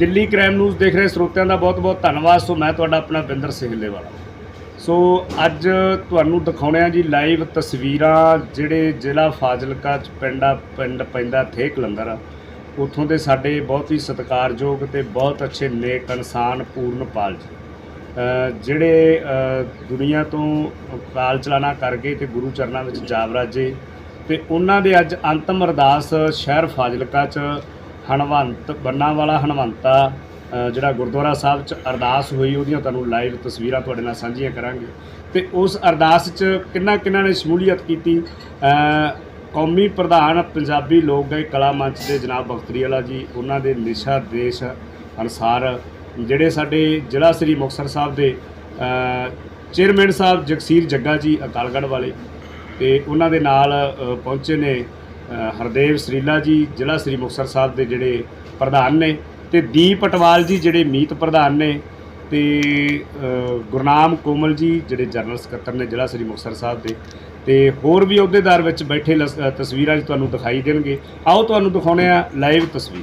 Delhi crime news ਦੇਖ ਰਹੇ ਸਰੋਤਿਆਂ ਦਾ ਬਹੁਤ-ਬਹੁਤ ਧੰਨਵਾਦ। ਸੋ ਮੈਂ ਤੁਹਾਡਾ ਆਪਣਾ ਬਿੰਦਰ ਸਿੰਘਲੇ ਵਾਲਾ। ਸੋ ਅੱਜ ਤੁਹਾਨੂੰ ਦਿਖਾਉਣੇ ਆ ਜੀ ਲਾਈਵ ਤਸਵੀਰਾਂ ਜਿਹੜੇ ਜ਼ਿਲ੍ਹਾ ਫਾਜ਼ਿਲਕਾ ਚ ਪਿੰਡਾ ਪਿੰਡ ਪੈਂਦਾ ਥੇਕ ਕਲੰਦਰ। ਉੱਥੋਂ ਦੇ ਸਾਡੇ ਬਹੁਤ ਹੀ ਸਤਿਕਾਰਯੋਗ ਤੇ ਬਹੁਤ ਅੱਛੇ ਨੇਕ ਇਨਸਾਨ ਪੂਰਨਪਾਲ ਜੀ। ਜਿਹੜੇ ਦੁਨੀਆ ਤੋਂ ਕਾਲ ਚਲਾਣਾ ਕਰ ਗਏ ਤੇ ਗੁਰੂ ਚਰਨਾਂ ਵਿੱਚ ਜਾ ਵਰਾਜੇ ਤੇ ਉਹਨਾਂ ਦੇ ਅੱਜ ਅੰਤਮ ਅਰਦਾਸ ਸ਼ਹਿਰ ਫਾਜ਼ਿਲਕਾ ਚ ਹਣਵੰਤ ਬੰਨਾ ਵਾਲਾ ਹਣਵੰਤਾ ਜਿਹੜਾ ਗੁਰਦੁਆਰਾ ਸਾਹਿਬ ਚ ਅਰਦਾਸ ਹੋਈ ਉਹਦੀਆਂ ਤੁਹਾਨੂੰ ਲਾਈਵ ਤਸਵੀਰਾਂ ਤੁਹਾਡੇ ਨਾਲ ਸਾਂਝੀਆਂ ਕਰਾਂਗੇ। ਤੇ ਉਸ ਅਰਦਾਸ ਚ ਕਿੰਨਾ ਕਿੰਨਾ ਨੇ ਸ਼ਮੂਲੀਅਤ ਕੀਤੀ? ਕੌਮੀ ਪ੍ਰਧਾਨ ਪੰਜਾਬੀ ਲੋਕ ਗਾਇਕ ਕਲਾ ਮੰਚ ਦੇ ਜਨਾਬ ਬਖਤਰੀ ਵਾਲਾ ਜੀ, ਉਹਨਾਂ ਦੇ ਨਿਸ਼ਾ ਦੇਸ਼ ਅਨੁਸਾਰ, ਜਿਹੜੇ ਸਾਡੇ ਜ਼ਿਲ੍ਹਾ ਸ੍ਰੀ ਮੁਕਤਸਰ ਸਾਹਿਬ ਦੇ ਚੇਅਰਮੈਨ ਸਾਹਿਬ ਜਗਸੀਰ ਜੱਗਾ ਜੀ ਅਕਾਲਗੜ੍ਹ ਵਾਲੇ, ਤੇ ਉਹਨਾਂ ਦੇ ਨਾਲ ਪਹੁੰਚੇ ਨੇ ਹਰਦੇਵ ਸਰੀਲਾ ਜੀ ਜ਼ਿਲ੍ਹਾ ਸ੍ਰੀ ਮੁਕਤਸਰ ਸਾਹਿਬ ਦੇ ਜਿਹੜੇ ਪ੍ਰਧਾਨ ਨੇ ਤੇ ਦੀਪ ਅਟਵਾਲ ਜੀ ਜਿਹੜੇ ਮੀਤ ਪ੍ਰਧਾਨ ਨੇ ਤੇ ਗੁਰਨਾਮ ਕੋਮਲ ਜੀ ਜਿਹੜੇ ਜਨਰਲ ਸਕੱਤਰ ਨੇ ਜ਼ਿਲ੍ਹਾ ਸ੍ਰੀ ਮੁਕਤਸਰ ਸਾਹਿਬ ਦੇ ਤੇ ਹੋਰ ਵੀ ਅਹੁਦੇਦਾਰ ਵਿੱਚ ਬੈਠੇ ਲਸ- ਤਸਵੀਰਾਂ 'ਚ ਤੁਹਾਨੂੰ ਦਿਖਾਈ ਦੇਣਗੇ। ਆਓ ਤੁਹਾਨੂੰ ਦਿਖਾਉਣੇ ਆ ਲਾਈਵ ਤਸਵੀਰ।